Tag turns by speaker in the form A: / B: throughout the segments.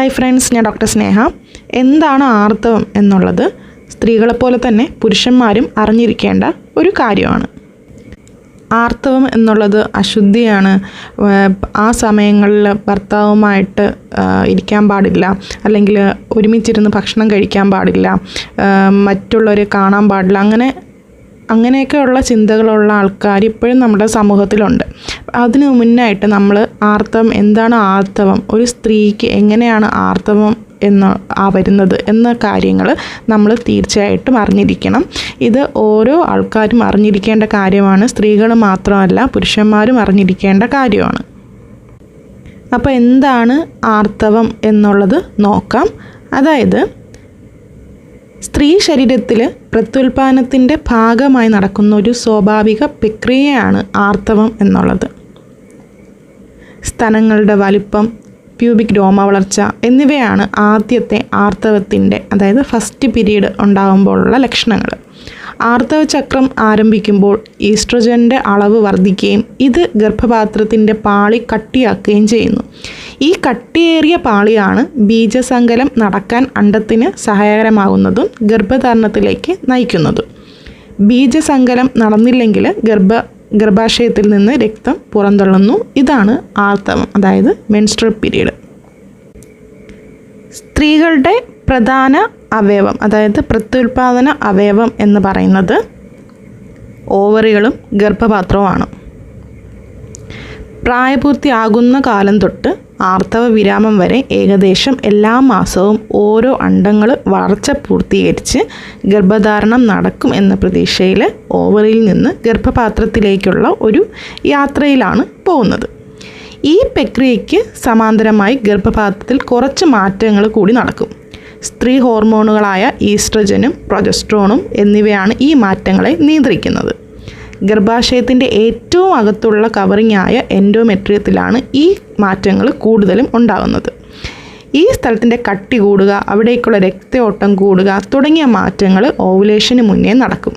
A: Hi friends ഞാൻ doctor Sneha. എന്താണ് ആർത്തവം എന്നുള്ളത് സ്ത്രീകളെപ്പോലെ തന്നെ പുരുഷന്മാരും അറിഞ്ഞിരിക്കേണ്ട ഒരു കാര്യമാണ്. ആർത്തവം എന്നുള്ളത് അശുദ്ധിയാണ്. ആ സമയങ്ങളിൽ ഭർത്താവുമായിട്ട് ഇരിക്കാൻ പാടില്ല. അല്ലെങ്കിൽ ഒരുമിച്ചിരുന്ന് ഭക്ഷണം കഴിക്കാൻ പാടില്ല. മറ്റുള്ളവരെ കാണാൻ പാടില്ല. അങ്ങനെ അങ്ങനെയൊക്കെയുള്ള ചിന്തകളുള്ള ആൾക്കാർ ഇപ്പോഴും നമ്മുടെ സമൂഹത്തിലുണ്ട്. അതിന് മുന്നായിട്ട് നമ്മൾ ആർത്തവം എന്താണ് ആർത്തവം? ഒരു സ്ത്രീക്ക് എങ്ങനെയാണ് ആർത്തവം എന്ന് ആ വരുന്നത് എന്ന കാര്യങ്ങൾ നമ്മൾ തീർച്ചയായിട്ടും അറിഞ്ഞിരിക്കണം. ഇത് ഓരോ ആൾക്കാരും അറിഞ്ഞിരിക്കേണ്ട കാര്യമാണ്. സ്ത്രീകൾ മാത്രമല്ല പുരുഷന്മാരും അറിഞ്ഞിരിക്കേണ്ട കാര്യമാണ്. അപ്പോൾ എന്താണ് ആർത്തവം എന്നുള്ളത് നോക്കാം. അതായത് സ്ത്രീ ശരീരത്തിൽ പ്രത്യുൽപാദനത്തിന്റെ ഭാഗമായി നടക്കുന്ന ഒരു സ്വാഭാവിക പ്രക്രിയയാണ് ആർത്തവം എന്നുള്ളത്. സ്തനങ്ങളുടെ വലിപ്പം പ്യൂബിക് രോമ വളർച്ച എന്നിവയാണ് ആദ്യത്തെ ആർത്തവത്തിന്റെ അതായത് ഫസ്റ്റ് പീരീഡ് ഉണ്ടാകുമ്പോഴുള്ള ലക്ഷണങ്ങൾ. ആർത്തവ ചക്രം ആരംഭിക്കുമ്പോൾ ഈസ്ട്രജന്റെ അളവ് വർദ്ധിക്കുകയും ഇത് ഗർഭപാത്രത്തിന്റെ പാളി കട്ടിയാക്കുകയും ചെയ്യുന്നു. ഈ കട്ടിയേറിയ പാളിയാണ് ബീജസങ്കലം നടക്കാൻ അണ്ടത്തിന് സഹായകരമാകുന്നതും ഗർഭധാരണത്തിലേക്ക് നയിക്കുന്നതും. ബീജസങ്കലം നടന്നില്ലെങ്കിൽ ഗർഭ ഗർഭാശയത്തിൽ നിന്ന് രക്തം പുറന്തള്ളുന്നു. ഇതാണ് ആർത്തവം അതായത് മെൻസ്ട്രൽ പീരീഡ് സ്ത്രീകളുടെ പ്രധാന അവയവം അതായത് പ്രത്യുൽപാദന അവയവം എന്ന് പറയുന്നത് ഓവറികളും ഗർഭപാത്രവുമാണ്. പ്രായപൂർത്തിയാകുന്ന കാലം തൊട്ട് ആർത്തവ വിരാമം വരെ ഏകദേശം എല്ലാ മാസവും ഓരോ അണ്ടങ്ങൾ വളർച്ച പൂർത്തീകരിച്ച് ഗർഭധാരണം നടക്കും എന്ന പ്രതീക്ഷയിൽ ഓവറിൽ നിന്ന് ഗർഭപാത്രത്തിലേക്കുള്ള ഒരു യാത്രയിലാണ് പോകുന്നത്. ഈ പ്രക്രിയയ്ക്ക് സമാന്തരമായി ഗർഭപാത്രത്തിൽ കുറച്ച് മാറ്റങ്ങൾ കൂടി നടക്കും. സ്ത്രീ ഹോർമോണുകളായ ഈസ്ട്രജനും പ്രൊജസ്ട്രോണും എന്നിവയാണ് ഈ മാറ്റങ്ങളെ നിയന്ത്രിക്കുന്നത്. ഗർഭാശയത്തിന്റെ ഏറ്റവും അകത്തുള്ള കവറിംഗ് ആയ എൻഡോമെട്രിയത്തിലാണ് ഈ മാറ്റങ്ങൾ കൂടുതലും ഉണ്ടാകുന്നത് ഈ സ്ഥലത്തിന്റെ കട്ടി കൂടുക അവിടേക്കുള്ള രക്തയോട്ടം കൂടുക തുടങ്ങിയ മാറ്റങ്ങൾ ഓവുലേഷന് മുന്നേ നടക്കും.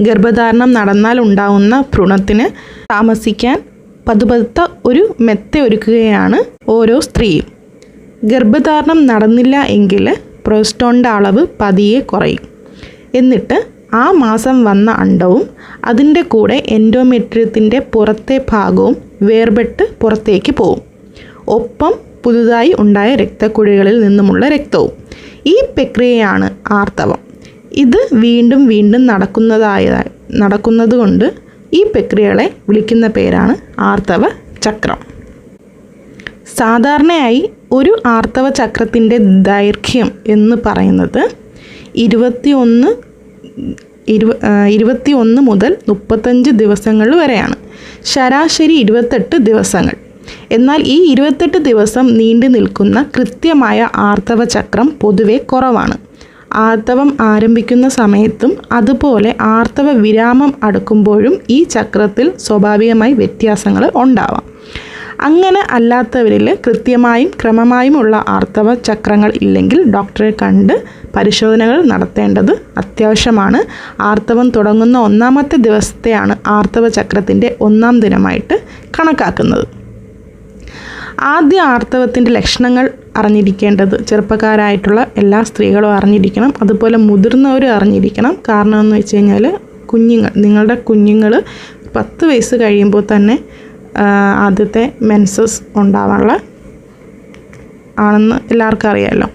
A: ഗർഭധാരണം നടന്നാൽ ഉണ്ടാകുന്ന ഭ്രൂണത്തിന് താമസിക്കാൻ പതുപതുത്ത ഒരു മെത്ത ഒരുക്കുകയാണ് ഓരോ സ്ത്രീയും. ഗർഭധാരണം നടന്നില്ല എങ്കിൽ പ്രോസ്റ്റോണിന്റെ അളവ് പതിയെ കുറയും. എന്നിട്ട് ആ മാസം വന്ന അണ്ടവും അതിന്റെ കൂടെ എൻഡോമെട്രിയത്തിന്റെ പുറത്തെ ഭാഗവും വേർപെട്ട് പുറത്തേക്ക് പോവും. ഒപ്പം പുതുതായി ഉണ്ടായ രക്തക്കുഴികളിൽ നിന്നുമുള്ള രക്തവും. ഈ പ്രക്രിയയാണ് ആർത്തവം. ഇത് വീണ്ടും വീണ്ടും നടക്കുന്നതായ നടക്കുന്നതുകൊണ്ട് ഈ പ്രക്രിയകളെ വിളിക്കുന്ന പേരാണ് ആർത്തവ ചക്രം. സാധാരണയായി ഒരു ആർത്തവ ചക്രത്തിന്റെ ദൈർഘ്യം എന്ന് പറയുന്നത് ഇരുപത്തി ഒന്ന് ഇരുപ ഇരുപത്തി ഒന്ന് മുതൽ മുപ്പത്തഞ്ച് ദിവസങ്ങൾ വരെയാണ്. ശരാശരി ഇരുപത്തെട്ട് ദിവസങ്ങൾ. എന്നാൽ ഈ ഇരുപത്തെട്ട് ദിവസം നീണ്ടു നിൽക്കുന്ന കൃത്യമായ ആർത്തവ ചക്രം പൊതുവെ കുറവാണ്. ആർത്തവം ആരംഭിക്കുന്ന സമയത്തും അതുപോലെ ആർത്തവ വിരാമം അടുക്കുമ്പോഴും ഈ ചക്രത്തിൽ സ്വാഭാവികമായി വ്യത്യാസങ്ങൾ ഉണ്ടാവാം. അങ്ങനെ അല്ലാത്തവരിൽ കൃത്യമായും ക്രമമായും ഉള്ള ആർത്തവ ചക്രങ്ങൾ ഇല്ലെങ്കിൽ ഡോക്ടറെ കണ്ട് പരിശോധനകൾ നടത്തേണ്ടത് അത്യാവശ്യമാണ്. ആർത്തവം തുടങ്ങുന്ന ഒന്നാമത്തെ ദിവസത്തെയാണ് ആർത്തവ ചക്രത്തിന്റെ ഒന്നാം ദിനമായിട്ട് കണക്കാക്കുന്നത്. ആദ്യ ആർത്തവത്തിന്റെ ലക്ഷണങ്ങൾ അറിഞ്ഞിരിക്കേണ്ടത് ചെറുപ്പക്കാരായിട്ടുള്ള എല്ലാ സ്ത്രീകളും അറിഞ്ഞിരിക്കണം. അതുപോലെ മുതിർന്നവരും അറിഞ്ഞിരിക്കണം. കാരണം എന്ന് വെച്ച് കഴിഞ്ഞാൽ കുഞ്ഞുങ്ങൾ നിങ്ങളുടെ കുഞ്ഞുങ്ങൾ പത്ത് വയസ്സ് കഴിയുമ്പോൾ തന്നെ ആദ്യത്തെ മെൻസസ് ഉണ്ടാവാനുള്ള ആണെന്ന് എല്ലാവർക്കും അറിയാമല്ലോ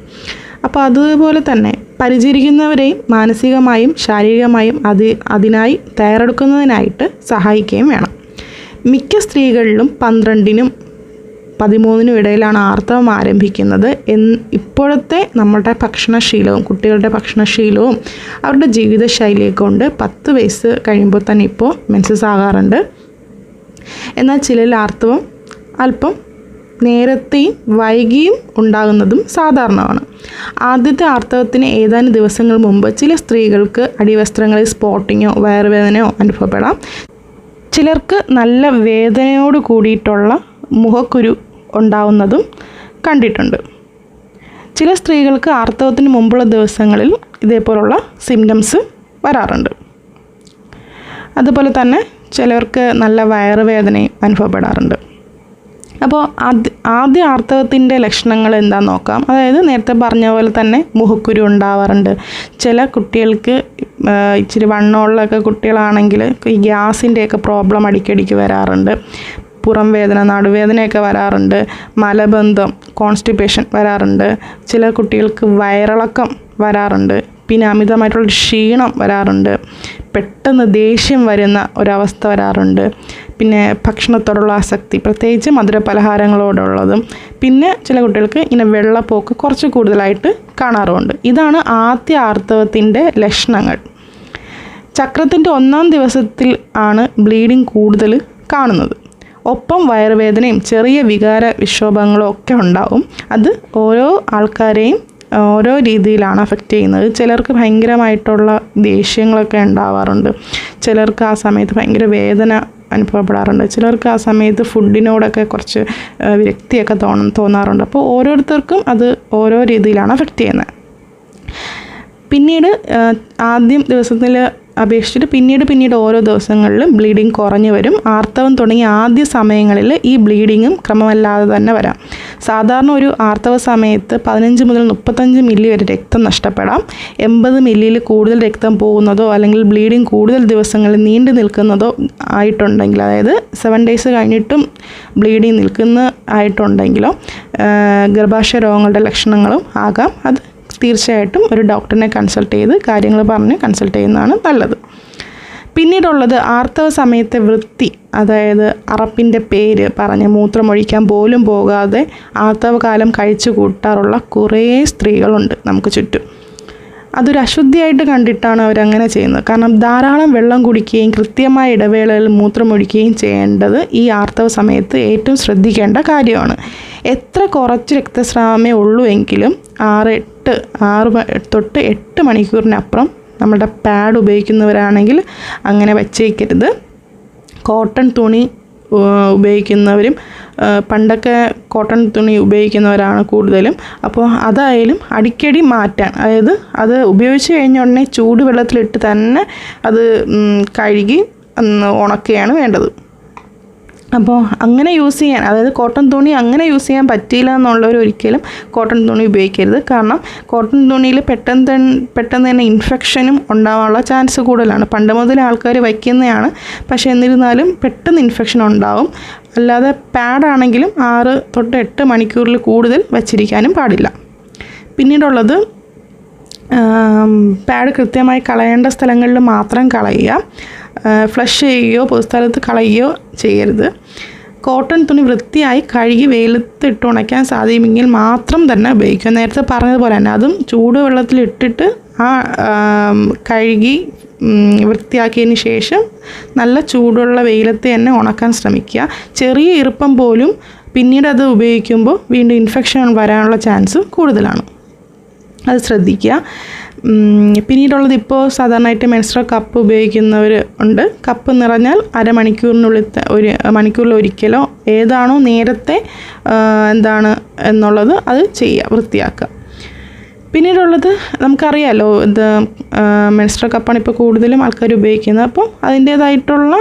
A: അപ്പോൾ അതുപോലെ തന്നെ പരിചരിക്കുന്നവരെയും മാനസികമായും ശാരീരികമായും അത് അതിനായി തയ്യാറെടുക്കുന്നതിനായിട്ട് സഹായിക്കുകയും വേണം. മിക്ക സ്ത്രീകളിലും പന്ത്രണ്ടിനും പതിമൂന്നിനും ഇടയിലാണ് ആർത്തവം ആരംഭിക്കുന്നത്. എന്ന് ഇപ്പോഴത്തെ നമ്മളുടെ ഭക്ഷണശീലവും കുട്ടികളുടെ ഭക്ഷണശീലവും അവരുടെ ജീവിതശൈലിയെ കൊണ്ട് പത്ത് വയസ്സ് കഴിയുമ്പോൾ തന്നെ ഇപ്പോൾ മെൻസസ് ആകാറുണ്ട്. എന്നാൽ ചിലരിൽ ആർത്തവം അല്പം നേരത്തെയും വൈകിയും ഉണ്ടാകുന്നതും സാധാരണമാണ്. ആദ്യത്തെ ആർത്തവത്തിന് ഏതാനും ദിവസങ്ങൾ മുമ്പ് ചില സ്ത്രീകൾക്ക് അടിവസ്ത്രങ്ങളിൽ സ്പോട്ടിങ്ങോ വയറുവേദനയോ അനുഭവപ്പെടാം. ചിലർക്ക് നല്ല വേദനയോട് കൂടിയിട്ടുള്ള മുഖക്കുരു ഉണ്ടാവുന്നതും കണ്ടിട്ടുണ്ട്. ചില സ്ത്രീകൾക്ക് ആർത്തവത്തിന് മുമ്പുള്ള ദിവസങ്ങളിൽ ഇതേപോലുള്ള സിംറ്റംസ് വരാറുണ്ട്. അതുപോലെ തന്നെ ചിലർക്ക് നല്ല വയറുവേദനയും അനുഭവപ്പെടാറുണ്ട്. അപ്പോൾ ആദ്യ ആദ്യ ആർത്തവത്തിന്റെ ലക്ഷണങ്ങൾ എന്താണെന്ന് നോക്കാം. അതായത് നേരത്തെ പറഞ്ഞ പോലെ തന്നെ മുഖക്കുരു ഉണ്ടാവാറുണ്ട്. ചില കുട്ടികൾക്ക് ഇച്ചിരി വണ്ണമുള്ളൊക്കെ കുട്ടികളാണെങ്കിൽ ഈ ഗ്യാസിന്റെയൊക്കെ പ്രോബ്ലം അടിക്കടിക്ക് വരാറുണ്ട്. പുറം വേദന നടുവേദനയൊക്കെ വരാറുണ്ട്. മലബന്ധം കോൺസ്റ്റിപ്പേഷൻ വരാറുണ്ട്. ചില കുട്ടികൾക്ക് വയറിളക്കം വരാറുണ്ട്. പിന്നെ അമിതമായിട്ടുള്ള ക്ഷീണം വരാറുണ്ട്. പെട്ടെന്ന് ദേഷ്യം വരുന്ന ഒരവസ്ഥ വരാറുണ്ട്. പിന്നെ ഭക്ഷണത്തോടുള്ള ആസക്തി പ്രത്യേകിച്ച് മധുര പലഹാരങ്ങളോടുള്ളതും പിന്നെ ചില കുട്ടികൾക്ക് ഇങ്ങനെ വെള്ളപ്പോക്ക് കുറച്ച് കൂടുതലായിട്ട് കാണാറുമുണ്ട്. ഇതാണ് ആദ്യ ആർത്തവത്തിന്റെ ലക്ഷണങ്ങൾ. ചക്രത്തിന്റെ ഒന്നാം ദിവസത്തിൽ ആണ് ബ്ലീഡിങ് കൂടുതൽ കാണുന്നത്. ഒപ്പം വയറുവേദനയും ചെറിയ വികാര വിക്ഷോഭങ്ങളും ഒക്കെ ഉണ്ടാവും. അത് ഓരോ ആൾക്കാരെയും ഓരോ രീതിയിലാണ് അഫക്റ്റ് ചെയ്യുന്നത്. ചിലർക്ക് ഭയങ്കരമായിട്ടുള്ള ദേഷ്യങ്ങളൊക്കെ ഉണ്ടാവാറുണ്ട്. ചിലർക്ക് ആ സമയത്ത് ഭയങ്കര വേദന അനുഭവപ്പെടാറുണ്ട്. ചിലർക്ക് ആ സമയത്ത് ഫുഡിനോടൊക്കെ കുറച്ച് വിരക്തിയൊക്കെ തോന്നും തോന്നാറുണ്ട്. അപ്പോൾ ഓരോരുത്തർക്കും അത് ഓരോ രീതിയിലാണ് അഫക്റ്റ് ചെയ്യുന്നത്. പിന്നീട് ആദ്യം ദിവസത്തിൽ അപേക്ഷിച്ചിട്ട് പിന്നീട് പിന്നീട് ഓരോ ദിവസങ്ങളിലും ബ്ലീഡിങ് കുറഞ്ഞു വരും. ആർത്തവം തുടങ്ങിയ ആദ്യ സമയങ്ങളിൽ ഈ ബ്ലീഡിങ്ങും ക്രമമല്ലാതെ തന്നെ വരാം. സാധാരണ ഒരു ആർത്തവ സമയത്ത് പതിനഞ്ച് മുതൽ മുപ്പത്തഞ്ച് മില്ലി വരെ രക്തം നഷ്ടപ്പെടാം. എൺപത് മില്ലിയിൽ കൂടുതൽ രക്തം പോകുന്നതോ അല്ലെങ്കിൽ ബ്ലീഡിങ് കൂടുതൽ ദിവസങ്ങളിൽ നീണ്ടു നിൽക്കുന്നതോ ആയിട്ടുണ്ടെങ്കിൽ അതായത് സെവൻ ഡേയ്സ് കഴിഞ്ഞിട്ടും ബ്ലീഡിങ് നിൽക്കുന്ന ആയിട്ടുണ്ടെങ്കിലോ ഗർഭാശയ രോഗങ്ങളുടെ ലക്ഷണങ്ങളും ആകാം. അത് തീർച്ചയായിട്ടും ഒരു ഡോക്ടറിനെ കൺസൾട്ട് ചെയ്ത് കാര്യങ്ങൾ പറഞ്ഞ് കൺസൾട്ട് ചെയ്യുന്നതാണ് നല്ലത്. പിന്നീടുള്ളത് ആർത്തവ സമയത്തെ വൃത്തി അതായത് അറപ്പിന്റെ പേര് പറഞ്ഞ് മൂത്രമൊഴിക്കാൻ പോലും പോകാതെ ആർത്തവകാലം കഴിച്ചു കൂട്ടാറുള്ള കുറേ സ്ത്രീകളുണ്ട് നമുക്ക് ചുറ്റും. അതൊരു അശുദ്ധിയായിട്ട് കണ്ടിട്ടാണ് അവരങ്ങനെ ചെയ്യുന്നത്. കാരണം ധാരാളം വെള്ളം കുടിക്കുകയും കൃത്യമായ ഇടവേളയിൽ മൂത്രമൊഴിക്കുകയും ചെയ്യേണ്ടത് ഈ ആർത്തവ സമയത്ത് ഏറ്റവും ശ്രദ്ധിക്കേണ്ട കാര്യമാണ്. എത്ര കുറച്ച് രക്തസ്രാവമേ ഉള്ളൂ എങ്കിലും ആറ് എട്ട് ആറ് തൊട്ട് എട്ട് മണിക്കൂറിനപ്പുറം നമ്മുടെ പാഡ് ഉപയോഗിക്കുന്നവരാണെങ്കിൽ അങ്ങനെ വച്ചേക്കരുത്. കോട്ടൺ തുണി ഉപയോഗിക്കുന്നവരും പണ്ടൊക്കെ കോട്ടൺ തുണി ഉപയോഗിക്കുന്നവരാണ് കൂടുതലും. അപ്പോൾ അതായാലും അടിക്കടി മാറ്റാൻ അതായത് അത് ഉപയോഗിച്ച് കഴിഞ്ഞ ഉടനെ ചൂടുവെള്ളത്തിലിട്ട് തന്നെ അത് കഴുകി ഉണക്കുകയാണ് വേണ്ടത്. അപ്പോൾ അങ്ങനെ യൂസ് ചെയ്യാൻ അതായത് കോട്ടൺ തുണി അങ്ങനെ യൂസ് ചെയ്യാൻ പറ്റിയില്ല എന്നുള്ളവർ ഒരിക്കലും കോട്ടൺ തുണി ഉപയോഗിക്കരുത്. കാരണം കോട്ടൺ തുണിയിൽ പെട്ടെന്ന് തന്നെ പെട്ടെന്ന് തന്നെ ഇൻഫെക്ഷനും ഉണ്ടാവാനുള്ള ചാൻസ് കൂടുതലാണ്. പണ്ട് മുതൽ ആൾക്കാർ വയ്ക്കുന്നതാണ് പക്ഷേ എന്നിരുന്നാലും പെട്ടെന്ന് ഇൻഫെക്ഷൻ ഉണ്ടാവും. അല്ലാതെ പാഡാണെങ്കിലും ആറ് തൊട്ട് എട്ട് മണിക്കൂറിൽ കൂടുതൽ വച്ചിരിക്കാനും പാടില്ല. പിന്നീടുള്ളത് പാഡ് കൃത്യമായി കളയേണ്ട സ്ഥലങ്ങളിൽ മാത്രം കളയുക. ഫ്ലഷ് ചെയ്യുകയോ പൊതുസ്ഥലത്ത് കളയുകയോ ചെയ്യരുത്. കോട്ടൺ തുണി വൃത്തിയായി കഴുകി വെയിലത്തിട്ട് ഉണക്കാൻ സാധിക്കുമെങ്കിൽ മാത്രം തന്നെ ഉപയോഗിക്കുക. നേരത്തെ പറഞ്ഞതുപോലെ തന്നെ അതും ചൂടുവെള്ളത്തിൽ ഇട്ടിട്ട് ആ കഴുകി വൃത്തിയാക്കിയതിന് ശേഷം നല്ല ചൂടുള്ള വെയിലത്ത് തന്നെ ഉണക്കാൻ ശ്രമിക്കുക. ചെറിയ ഈർപ്പം പോലും പിന്നീട് അത് ഉപയോഗിക്കുമ്പോൾ വീണ്ടും ഇൻഫെക്ഷൻ വരാനുള്ള ചാൻസ് കൂടുതലാണ്. അത് ശ്രദ്ധിക്കുക. പിന്നീടുള്ളത് ഇപ്പോൾ സാധാരണയായിട്ട് മെൻസ്ട്രൽ കപ്പ് ഉപയോഗിക്കുന്നവർ ഉണ്ട്. കപ്പ് നിറഞ്ഞാൽ അരമണിക്കൂറിനുള്ളിൽ ഒരു മണിക്കൂറിൽ ഒരിക്കലോ ഏതാണോ നേരത്തെ എന്താണ് എന്നുള്ളത് അത് ചെയ്യുക വൃത്തിയാക്കുക. പിന്നീടുള്ളത് നമുക്കറിയാമല്ലോ ഇത് മെൻസ്ട്രൽ കപ്പാണ് ഇപ്പോൾ കൂടുതലും ആൾക്കാർ ഉപയോഗിക്കുന്നത്. അപ്പോൾ അതിന്റേതായിട്ടുള്ള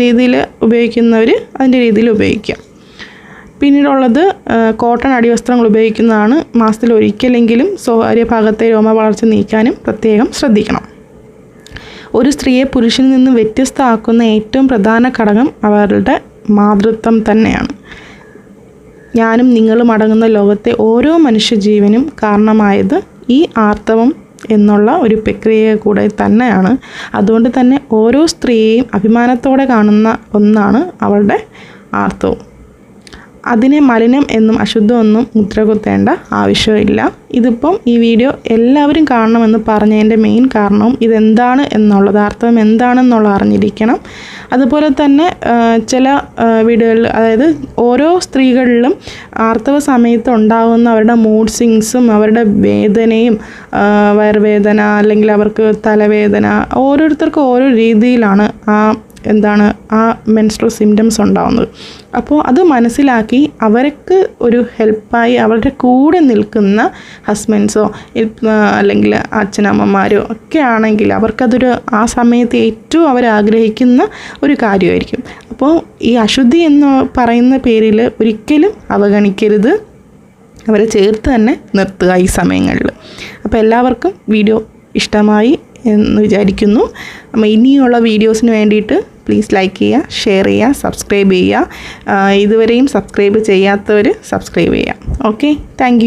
A: രീതിയിൽ ഉപയോഗിക്കുന്നവർ അതിന്റെ രീതിയിൽ ഉപയോഗിക്കുക. പിന്നീടുള്ളത് കോട്ടൺ അടിവസ്ത്രങ്ങൾ ഉപയോഗിക്കുന്നതാണ് മാസത്തിൽ ഒരിക്കലെങ്കിലും സ്വകാര്യ ഭാഗത്തെ രോമ വളർച്ച നീക്കാനും പ്രത്യേകം ശ്രദ്ധിക്കണം. ഒരു സ്ത്രീയെ പുരുഷനിൽ നിന്ന് വ്യത്യസ്തമാക്കുന്ന ഏറ്റവും പ്രധാന ഘടകം അവരുടെ മാതൃത്വം തന്നെയാണ്. ഞാനും നിങ്ങളും അടങ്ങുന്ന ലോകത്തെ ഓരോ മനുഷ്യജീവനും കാരണമായത് ഈ ആർത്തവം എന്നുള്ള ഒരു പ്രക്രിയ കൂടെ തന്നെയാണ്. അതുകൊണ്ട് തന്നെ ഓരോ സ്ത്രീയെയും അഭിമാനത്തോടെ കാണുന്ന ഒന്നാണ് അവളുടെ ആർത്തവം. അതിനെ മലിനം എന്നും അശുദ്ധമെന്നും മുദ്ര കുത്തേണ്ട ആവശ്യമില്ല. ഇതിപ്പം ഈ വീഡിയോ എല്ലാവരും കാണണമെന്ന് പറഞ്ഞതിന്റെ മെയിൻ കാരണവും ഇതെന്താണ് എന്നുള്ളത് അർത്ഥം എന്താണെന്നുള്ള അറിഞ്ഞിരിക്കണം. അതുപോലെ തന്നെ ചില വീടുകളിൽ അതായത് ഓരോ സ്ത്രീകളിലും ആർത്തവ സമയത്ത് ഉണ്ടാകുന്ന അവരുടെ മൂഡ് സിങ്സും അവരുടെ വേദനയും വയർവേദന അല്ലെങ്കിൽ അവർക്ക് തലവേദന ഓരോരുത്തർക്കും ഓരോ രീതിയിലാണ് ആ എന്താണ് ആ മെൻസ്ട്രൽ സിംറ്റംസ് ഉണ്ടാവുന്നത്. അപ്പോൾ അത് മനസ്സിലാക്കി അവർക്ക് ഒരു ഹെൽപ്പായി അവരുടെ കൂടെ നിൽക്കുന്ന ഹസ്ബൻഡ്സോ അല്ലെങ്കിൽ അച്ഛനമ്മമാരോ ഒക്കെ ആണെങ്കിൽ അവർക്കതൊരു ആ സമയത്ത് ഏറ്റവും അവരാഗ്രഹിക്കുന്ന ഒരു കാര്യമായിരിക്കും. അപ്പോൾ ഈ അശുദ്ധി എന്ന് പറയുന്ന പേരിൽ ഒരിക്കലും അവഗണിക്കരുത്. അവരെ ചേർത്ത് തന്നെ നിർത്തുക ഈ സമയങ്ങളിൽ. അപ്പോൾ എല്ലാവർക്കും വീഡിയോ ഇഷ്ടമായി. എന്ന് വിചാരിക്കുന്നു. അപ്പോൾ ഇനിയുള്ള വീഡിയോസിന് വേണ്ടിയിട്ട് പ്ലീസ് ലൈക്ക് ചെയ്യുക ഷെയർ ചെയ്യുക സബ്സ്ക്രൈബ് ചെയ്യുക. ഇതുവരെയും സബ്സ്ക്രൈബ് ചെയ്യാത്തവർ സബ്സ്ക്രൈബ് ചെയ്യുക. Okay thank